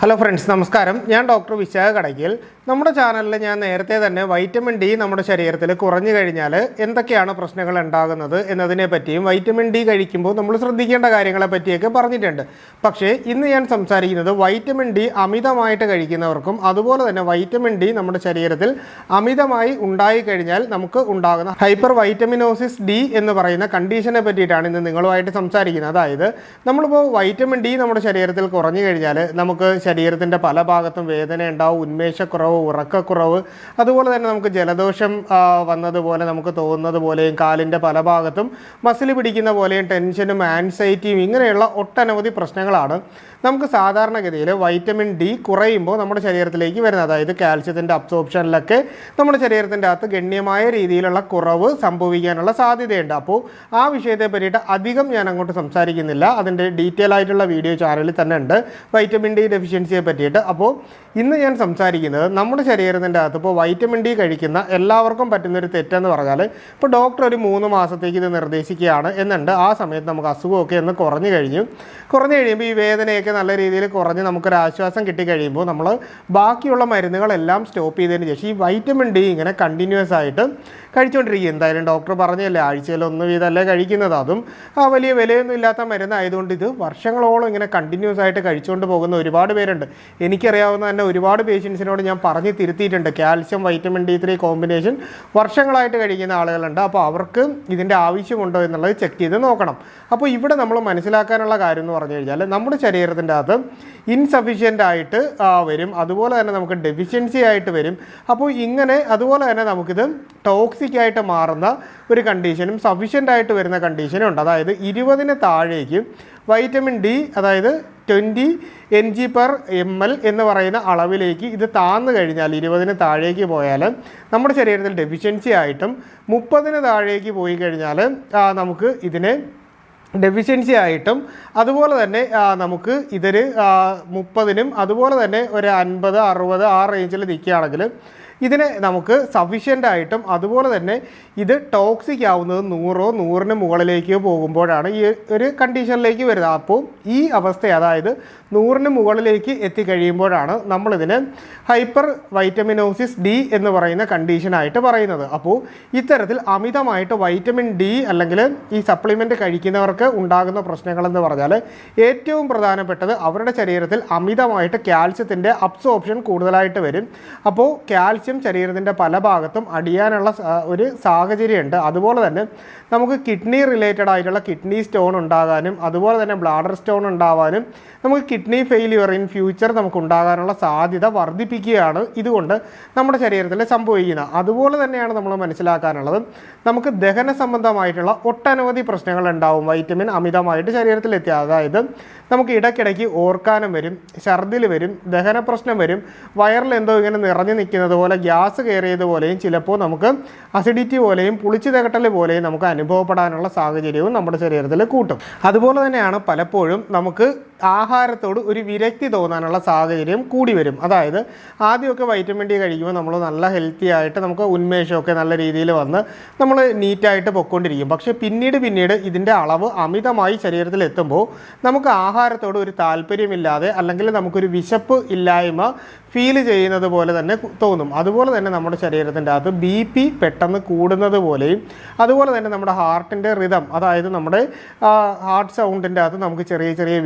Hello friends നമസ്കാരം. ഞാൻ doctor Vishakha Kadakkal നമ്മുടെ ചാനലിൽ ഞാൻ നേരത്തെ തന്നെ വൈറ്റമിൻ ഡി നമ്മുടെ ശരീരത്തിൽ കുറഞ്ഞു കഴിഞ്ഞാൽ എന്തൊക്കെയാണ് പ്രശ്നങ്ങൾ ഉണ്ടാകുന്നത് എന്നതിനെ പറ്റിയും വൈറ്റമിൻ ഡി കഴിക്കുമ്പോൾ നമ്മൾ ശ്രദ്ധിക്കേണ്ട കാര്യങ്ങളെ പറ്റിയൊക്കെ പറഞ്ഞിട്ടുണ്ട്. പക്ഷേ ഇന്ന് ഞാൻ സംസാരിക്കുന്നത് വൈറ്റമിൻ ഡി അമിതമായിട്ട് കഴിക്കുന്നവർക്കും അതുപോലെ തന്നെ വൈറ്റമിൻ ഡി നമ്മുടെ ശരീരത്തിൽ അമിതമായി ഉണ്ടായി കഴിഞ്ഞാൽ നമുക്ക് ഉണ്ടാകുന്ന ഹൈപ്പർ വൈറ്റമിനോസിസ് ഡി എന്ന് പറയുന്ന കണ്ടീഷനെ പറ്റിയിട്ടാണ് ഇന്ന് നിങ്ങളുമായിട്ട് സംസാരിക്കുന്നത്. അതായത് നമ്മളിപ്പോൾ വൈറ്റമിൻ ഡി നമ്മുടെ ശരീരത്തിൽ കുറഞ്ഞു കഴിഞ്ഞാൽ നമുക്ക് ശരീരത്തിന്റെ പല ഭാഗത്തും വേദന ഉണ്ടാവും ഉന്മേഷക്കുറവ് ഉറക്കക്കുറവ്. അതുപോലെ തന്നെ നമുക്ക് ജലദോഷം വന്നതുപോലെ നമുക്ക് തോന്നുന്നത് പോലെയും കാലിന്റെ പല ഭാഗത്തും മസിൽ പിടിക്കുന്ന പോലെയും ടെൻഷനും ആൻസൈറ്റിയും ഇങ്ങനെയുള്ള ഒട്ടനവധി പ്രശ്നങ്ങളാണ് നമുക്ക് സാധാരണഗതിയിൽ വൈറ്റമിൻ ഡി കുറയുമ്പോൾ നമ്മുടെ ശരീരത്തിലേക്ക് വരുന്നത്. അതായത് കാൽസ്യത്തിന്റെ അബ്സോർപ്ഷനിലൊക്കെ നമ്മുടെ ശരീരത്തിന്റെ അകത്ത് ഗണ്യമായ രീതിയിലുള്ള കുറവ് സംഭവിക്കാനുള്ള സാധ്യതയുണ്ട്. അപ്പോൾ ആ വിഷയത്തെ പറ്റിയിട്ട് അധികം ഞാൻ അങ്ങോട്ട് സംസാരിക്കുന്നില്ല. അതിന്റെ ഡീറ്റെയിൽ ആയിട്ടുള്ള വീഡിയോ ചാനലിൽ തന്നെ ഉണ്ട്. വൈറ്റമിൻ ഡി ഡെഫിഷ്യൻസിയെ പറ്റിയിട്ട്. അപ്പോൾ ഇന്ന് ഞാൻ സംസാരിക്കുന്നത് നമ്മുടെ ശരീരത്തിന്റെ അകത്ത് ഇപ്പോൾ വൈറ്റമിൻ ഡി കഴിക്കുന്ന എല്ലാവർക്കും പറ്റുന്നൊരു തെറ്റെന്ന് പറഞ്ഞാൽ ഇപ്പോൾ ഡോക്ടർ ഒരു മൂന്ന് മാസത്തേക്ക് ഇത് നിർദ്ദേശിക്കുകയാണ് എന്നുണ്ട്. ആ സമയത്ത് നമുക്ക് അസുഖമൊക്കെ ഒന്ന് കുറഞ്ഞു കഴിഞ്ഞു. കുറഞ്ഞു കഴിയുമ്പോൾ ഈ വേദനയൊക്കെ നല്ല രീതിയിൽ കുറഞ്ഞ് നമുക്കൊരു ആശ്വാസം കിട്ടിക്കഴിയുമ്പോൾ നമ്മൾ ബാക്കിയുള്ള മരുന്നുകളെല്ലാം സ്റ്റോപ്പ് ചെയ്തതിന് ശേഷം ഈ വൈറ്റമിൻ ഡി ഇങ്ങനെ കണ്ടിന്യൂസ് ആയിട്ട് കഴിച്ചുകൊണ്ടിരിക്കുക എന്തായാലും ഡോക്ടർ പറഞ്ഞല്ലേ ആഴ്ചയിൽ ഒന്ന് വീതമല്ലേ കഴിക്കുന്നത്. അതും വലിയ വിലയൊന്നും ഇല്ലാത്ത മരുന്നായതുകൊണ്ട് ഇത് വർഷങ്ങളോളം ഇങ്ങനെ കണ്ടിന്യൂസ് ആയിട്ട് കഴിച്ചുകൊണ്ട് പോകുന്ന ഒരുപാട് പേരുണ്ട്. എനിക്കറിയാവുന്ന തന്നെ ഒരുപാട് പേഷ്യൻസിനോട് ഞാൻ പറഞ്ഞ് തിരുത്തിയിട്ടുണ്ട്. Calcium vitamin D three combination വർഷങ്ങളായിട്ട് കഴിക്കുന്ന ആളുകളുണ്ട്. അപ്പോൾ അവർക്ക് ഇതിന്റെ ആവശ്യമുണ്ടോ എന്നുള്ളത് ചെക്ക് ചെയ്ത് നോക്കണം. അപ്പോൾ ഇവിടെ നമ്മൾ മനസ്സിലാക്കാനുള്ള കാര്യം എന്ന് പറഞ്ഞു കഴിഞ്ഞാൽ നമ്മുടെ ശരീരത്തിന്റെ അകത്ത് ഇൻസഫിഷ്യന്റ് ആയിട്ട് വരും. അതുപോലെ തന്നെ നമുക്ക് ഡെഫിഷ്യൻസി ആയിട്ട് വരും. അപ്പോൾ ഇങ്ങനെ അതുപോലെ തന്നെ നമുക്കിത് ടോക്സിക് ആയിട്ട് മാറുന്ന ഒരു കണ്ടീഷനും സഫിഷ്യന്റ് ആയിട്ട് വരുന്ന കണ്ടീഷനും ഉണ്ട്. അതായത് ഇരുപതിന് താഴേക്ക് വൈറ്റമിൻ ഡി അതായത് twenty N G per M L എന്ന് പറയുന്ന അളവിലേക്ക് ഇത് താന്നു കഴിഞ്ഞാൽ ഇരുപതിന് താഴേക്ക് പോയാൽ നമ്മുടെ ശരീരത്തിൽ ഡെഫിഷ്യൻസി ആയിട്ടും മുപ്പതിന് താഴേക്ക് പോയി കഴിഞ്ഞാൽ നമുക്ക് ഇതിനെ ഡെഫിഷ്യൻസി ആയിട്ടും അതുപോലെ തന്നെ നമുക്ക് ഇതൊരു മുപ്പതിനും അതുപോലെ തന്നെ ഒരു അൻപത് അറുപത് ആ റേഞ്ചിൽ നിൽക്കുകയാണെങ്കിൽ ഇതിനെ നമുക്ക് സഫീഷ്യന്റ് ആയിട്ടും അതുപോലെ തന്നെ ഇത് ടോക്സിക് ആവുന്നത് നൂറോ നൂറിന് മുകളിലേക്ക് പോകുമ്പോഴാണ് ഈ ഒരു കണ്ടീഷനിലേക്ക് വരുന്നത്. അപ്പോൾ ഈ അവസ്ഥ അതായത് നൂറിന് മുകളിലേക്ക് എത്തിക്കഴിയുമ്പോഴാണ് നമ്മളിതിനെ ഹൈപ്പർ വൈറ്റമിനോസിസ് ഡി എന്ന് പറയുന്ന കണ്ടീഷനായിട്ട് പറയുന്നത്. അപ്പോൾ ഇത്തരത്തിൽ അമിതമായിട്ട് വൈറ്റമിൻ ഡി അല്ലെങ്കിൽ ഈ സപ്ലിമെന്റ് കഴിക്കുന്നവർക്ക് ഉണ്ടാകുന്ന പ്രശ്നങ്ങളെന്ന് പറഞ്ഞാൽ ഏറ്റവും പ്രധാനപ്പെട്ടത് അവരുടെ ശരീരത്തിൽ അമിതമായിട്ട് കാൽസ്യത്തിന്റെ അബ്സോർപ്ഷൻ കൂടുതലായിട്ട് വരും. അപ്പോൾ കാൽസ്യം ശരീരത്തിന്റെ പല ഭാഗത്തും അടിയാനുള്ള ഒരു സാഹചര്യമുണ്ട്. അതുപോലെ തന്നെ നമുക്ക് കിഡ്നി റിലേറ്റഡ് ആയിട്ടുള്ള കിഡ്നി സ്റ്റോൺ ഉണ്ടാകാനും അതുപോലെ തന്നെ ബ്ലാഡർ സ്റ്റോൺ ഉണ്ടാവാനും നമുക്ക് കിഡ്നി ഫെയിലിയർ ഇൻ ഫ്യൂച്ചർ നമുക്ക് ഉണ്ടാകാനുള്ള സാധ്യത വർദ്ധിപ്പിക്കുകയാണ് ഇതുകൊണ്ട് നമ്മുടെ ശരീരത്തിൽ സംഭവിക്കുന്നത്. അതുപോലെ തന്നെയാണ് നമ്മൾ മനസ്സിലാക്കാനുള്ളത് നമുക്ക് ദഹന സംബന്ധമായിട്ടുള്ള ഒട്ടനവധി പ്രശ്നങ്ങൾ ഉണ്ടാവും. വൈറ്റമിൻ അമിതമായിട്ട് ശരീരത്തിലെത്തിയ അതായത് നമുക്ക് ഇടയ്ക്കിടയ്ക്ക് ഓർക്കാനും വരും ഛർദിൽ വരും ദഹന പ്രശ്നം വരും വയറിൽ എന്തോ ഇങ്ങനെ നിറഞ്ഞു നിൽക്കുന്നത് പോലെ ഗ്യാസ് കയറിയതുപോലെയും ചിലപ്പോൾ നമുക്ക് അസിഡിറ്റി പോലെയും പുളിച്ചു തകട്ടൽ പോലെയും നമുക്ക് അനുഭവപ്പെടാനുള്ള സാഹചര്യവും നമ്മുടെ ശരീരത്തിൽ കൂട്ടും. അതുപോലെ തന്നെയാണ് പലപ്പോഴും നമുക്ക് ആഹാരത്തോട് ഒരു വിരക്തി തോന്നാനുള്ള സാഹചര്യം കൂടി വരും. അതായത് ആദ്യമൊക്കെ വൈറ്റമിൻ ഡി കഴിക്കുമ്പോൾ നമ്മൾ നല്ല ഹെൽത്തി ആയിട്ട് നമുക്ക് ഉന്മേഷമൊക്കെ നല്ല രീതിയിൽ വന്ന് നമ്മൾ നീറ്റായിട്ട് പൊയ്ക്കൊണ്ടിരിക്കും പക്ഷേ പിന്നീട് പിന്നീട് ഇതിന്റെ അളവ് അമിതമായി ശരീരത്തിൽ എത്തുമ്പോൾ നമുക്ക് ആഹാരത്തോട് ഒരു താല്പര്യമില്ലാതെ അല്ലെങ്കിൽ നമുക്കൊരു വിശപ്പ് ഇല്ലായ്മ ഫീൽ ചെയ്യുന്നത് പോലെ തന്നെ തോന്നും. അതുപോലെ തന്നെ നമ്മുടെ ശരീരത്തിന്റെ അകത്ത് ബി പി പെട്ടെന്ന് കൂടുന്നത് പോലെയും അതുപോലെ തന്നെ നമ്മുടെ ഹാർട്ടിന്റെ റിതം അതായത് നമ്മുടെ ഹാർട്ട് സൗണ്ടിന്റെ അകത്ത് നമുക്ക് ചെറിയ ചെറിയ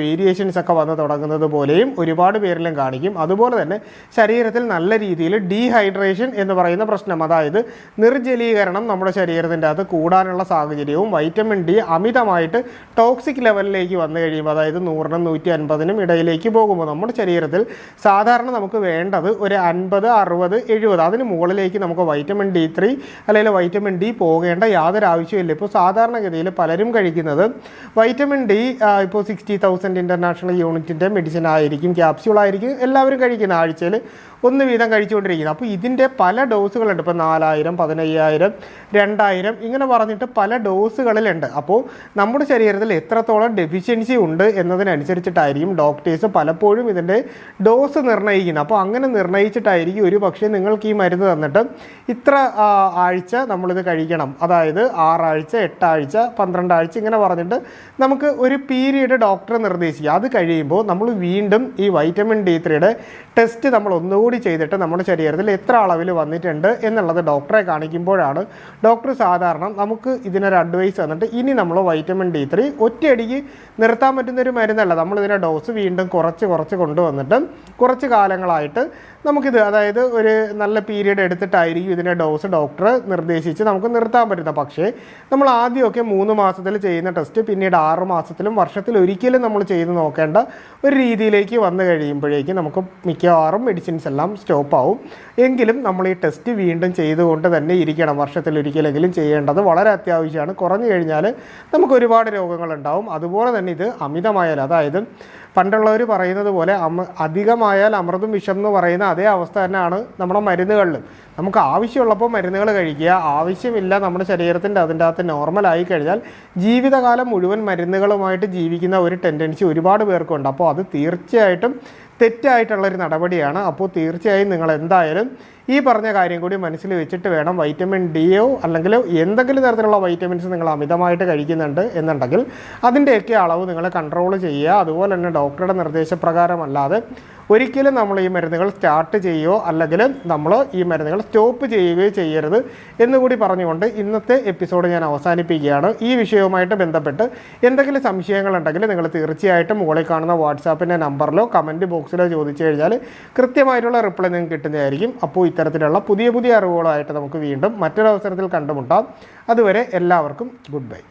വേരിയേഷൻസ് ഒക്കെ വന്ന് തുടങ്ങുന്നത് പോലെയും ഒരുപാട് പേരിലും കാണിക്കും. അതുപോലെ തന്നെ ശരീരത്തിൽ നല്ല രീതിയിൽ ഡീഹൈഡ്രേഷൻ എന്ന് പറയുന്ന പ്രശ്നം അതായത് നിർജലീകരണം നമ്മുടെ ശരീരത്തിന്റെ അത് കൂടാനുള്ള സാഹചര്യവും വൈറ്റമിൻ ഡി അമിതമായിട്ട് ടോക്സിക് ലെവലിലേക്ക് വന്നു കഴിയുമ്പോൾ അതായത് നൂറിനും നൂറ്റി അൻപതിനും ഇടയിലേക്ക് പോകുമ്പോൾ നമ്മുടെ ശരീരത്തിൽ സാധാരണ നമുക്ക് വേണ്ടത് ഒരു അൻപത് അറുപത് എഴുപത് അതിന് മുകളിലേക്ക് നമുക്ക് വൈറ്റമിൻ ഡി ത്രീ അല്ലെങ്കിൽ വൈറ്റമിൻ ഡി പോകേണ്ട യാതൊരു ആവശ്യമില്ല ഇപ്പോൾ സാധാരണഗതിയിൽ പലരും കഴിക്കുന്നത് വൈറ്റമിൻ ഡി ഇപ്പോൾ സിക്സ്റ്റി തൗസൻഡ് ഇന്റർനാഷണൽ യൂണിറ്റിന്റെ മെഡിസിൻ ആയിരിക്കും ക്യാപ്സ്യൂൾ ആയിരിക്കും എല്ലാവരും കഴിക്കുന്ന ആഴ്ചയിൽ ഒന്ന് വീതം കഴിച്ചുകൊണ്ടിരിക്കുന്നത് അപ്പോൾ ഇതിന്റെ പല ഡോസുകളുണ്ട് ഇപ്പോൾ നാലായിരം പതിനയ്യായിരം രണ്ടായിരം ഇങ്ങനെ പറഞ്ഞിട്ട് പല ഡോസുകളിലുണ്ട് അപ്പോൾ നമ്മുടെ ശരീരത്തിൽ എത്രത്തോളം ഡെഫിഷ്യൻസി ഉണ്ട് എന്നതിനനുസരിച്ചിട്ടായിരിക്കും ഡോക്ടേഴ്സ് പലപ്പോഴും ഇതിന്റെ ഡോസ് നിർണയിക്കുന്നത്. അപ്പോൾ അങ്ങനെ നിർണയിച്ചിട്ടായിരിക്കും ഒരു പക്ഷേ നിങ്ങൾക്ക് ഈ മരുന്ന് തന്നിട്ട് ഇത്ര ആ, ആഴ്ച നമ്മളിത് കഴിക്കണം. അതായത് ആറാഴ്ച എട്ടാഴ്ച പന്ത്രണ്ടാഴ്ച ഇങ്ങനെ പറഞ്ഞിട്ട് നമുക്ക് ഒരു പീരീഡ് ഡോക്ടർ നിർദ്ദേശിക്കുക. അത് അത് കഴിയുമ്പോൾ നമ്മൾ വീണ്ടും ഈ വൈറ്റമിൻ ഡി ത്രീയുടെ ടെസ്റ്റ് നമ്മൾ ഒന്നുകൂടി ചെയ്തിട്ട് നമ്മുടെ ശരീരത്തിൽ എത്ര അളവിൽ വന്നിട്ടുണ്ട് എന്നുള്ളത് ഡോക്ടറെ കാണിക്കുമ്പോഴാണ് ഡോക്ടർ സാധാരണ നമുക്ക് ഇതിനൊരു അഡ്വൈസ് തന്നിട്ട് ഇനി നമ്മൾ വൈറ്റമിൻ ഡി ത്രീ ഒറ്റയടിക്ക് നിർത്താൻ പറ്റുന്ന ഒരു മരുന്നല്ല. നമ്മളിതിന്റെ ഡോസ് വീണ്ടും കുറച്ച് കുറച്ച് കൊണ്ടുവന്നിട്ട് കുറച്ച് കാലങ്ങളായിട്ട് നമുക്കിത് അതായത് ഒരു നല്ല പീരീഡ് എടുത്തിട്ടായിരിക്കും ഇതിന്റെ ഡോസ് ഡോക്ടർ നിർദ്ദേശിച്ച് നമുക്ക് നിർത്താൻ പറ്റുന്നത്. പക്ഷേ നമ്മൾ ആദ്യമൊക്കെ മൂന്ന് മാസത്തിൽ ചെയ്യുന്ന ടെസ്റ്റ് പിന്നീട് ആറ് മാസത്തിലും വർഷത്തിൽ ഒരിക്കലും നമ്മൾ ചെയ്ത് നോക്കേണ്ട ഒരു രീതിയിലേക്ക് വന്നു കഴിയുമ്പോഴേക്കും നമുക്ക് മിക്കവാറും മെഡിസിൻസ് എല്ലാം സ്റ്റോപ്പ് ആവും. എങ്കിലും നമ്മൾ ഈ ടെസ്റ്റ് വീണ്ടും ചെയ്തുകൊണ്ട് തന്നെ ഇരിക്കണം. വർഷത്തിൽ ഒരിക്കലെങ്കിലും ചെയ്യേണ്ടത് വളരെ അത്യാവശ്യമാണ്. കുറഞ്ഞു കഴിഞ്ഞാൽ നമുക്ക് ഒരുപാട് രോഗങ്ങളുണ്ടാവും. അതുപോലെ തന്നെ ഇത് അമിതമായാൽ അതായത് പണ്ടുള്ളവർ പറയുന്നത് പോലെ അമ അധികമായാൽ അമൃതും വിഷം എന്ന് പറയുന്ന അതേ അവസ്ഥ തന്നെയാണ് നമ്മുടെ മരുന്നുകളിലും. നമുക്ക് ആവശ്യമുള്ളപ്പോൾ മരുന്നുകൾ കഴിക്കുക ആവശ്യമില്ല നമ്മുടെ ശരീരത്തിന്റെ അതിന്റെ അകത്ത് നോർമലായി കഴിഞ്ഞാൽ ജീവിതകാലം മുഴുവൻ മരുന്നുകളുമായിട്ട് ജീവിക്കുന്ന ഒരു ടെൻഡൻസി ഒരുപാട് പേർക്കുണ്ട്. അപ്പോൾ അത് തീർച്ചയായിട്ടും തെറ്റായിട്ടുള്ളൊരു നടപടിയാണ്. അപ്പോൾ തീർച്ചയായും നിങ്ങൾ എന്തായാലും ഈ പറഞ്ഞ കാര്യം കൂടി മനസ്സിൽ വെച്ചിട്ട് വേണം വൈറ്റമിൻ ഡിയോ അല്ലെങ്കിൽ എന്തെങ്കിലും തരത്തിലുള്ള വൈറ്റമിൻസ് നിങ്ങൾ അമിതമായിട്ട് കഴിക്കുന്നുണ്ട് എന്നുണ്ടെങ്കിൽ അതിന്റെയൊക്കെ അളവ് നിങ്ങൾ കൺട്രോൾ ചെയ്യുക. അതുപോലെ തന്നെ ഡോക്ടറുടെ നിർദ്ദേശപ്രകാരമല്ലാതെ ഒരിക്കലും നമ്മൾ ഈ മരുന്നുകൾ സ്റ്റാർട്ട് ചെയ്യുകയോ അല്ലെങ്കിൽ നമ്മൾ ഈ മരുന്നുകൾ സ്റ്റോപ്പ് ചെയ്യുകയോ ചെയ്യരുത് എന്നുകൂടി പറഞ്ഞുകൊണ്ട് ഇന്നത്തെ എപ്പിസോഡ് ഞാൻ അവസാനിപ്പിക്കുകയാണ്. ഈ വിഷയവുമായിട്ട് ബന്ധപ്പെട്ട് എന്തെങ്കിലും സംശയങ്ങളുണ്ടെങ്കിൽ നിങ്ങൾ തീർച്ചയായിട്ടും മുകളിൽ കാണുന്ന വാട്സാപ്പിന്റെ നമ്പറിലോ കമന്റ് ബോക്സിലോ ചോദിച്ചു കഴിഞ്ഞാൽ കൃത്യമായിട്ടുള്ള റിപ്ലൈ നിങ്ങൾക്ക് കിട്ടുന്നതായിരിക്കും. അപ്പോൾ ഇത്തരത്തിലുള്ള പുതിയ പുതിയ അറിവുകളായിട്ട് നമുക്ക് വീണ്ടും മറ്റൊരവസരത്തിൽ കണ്ടുമുട്ടാം. അതുവരെ എല്ലാവർക്കും ഗുഡ് ബൈ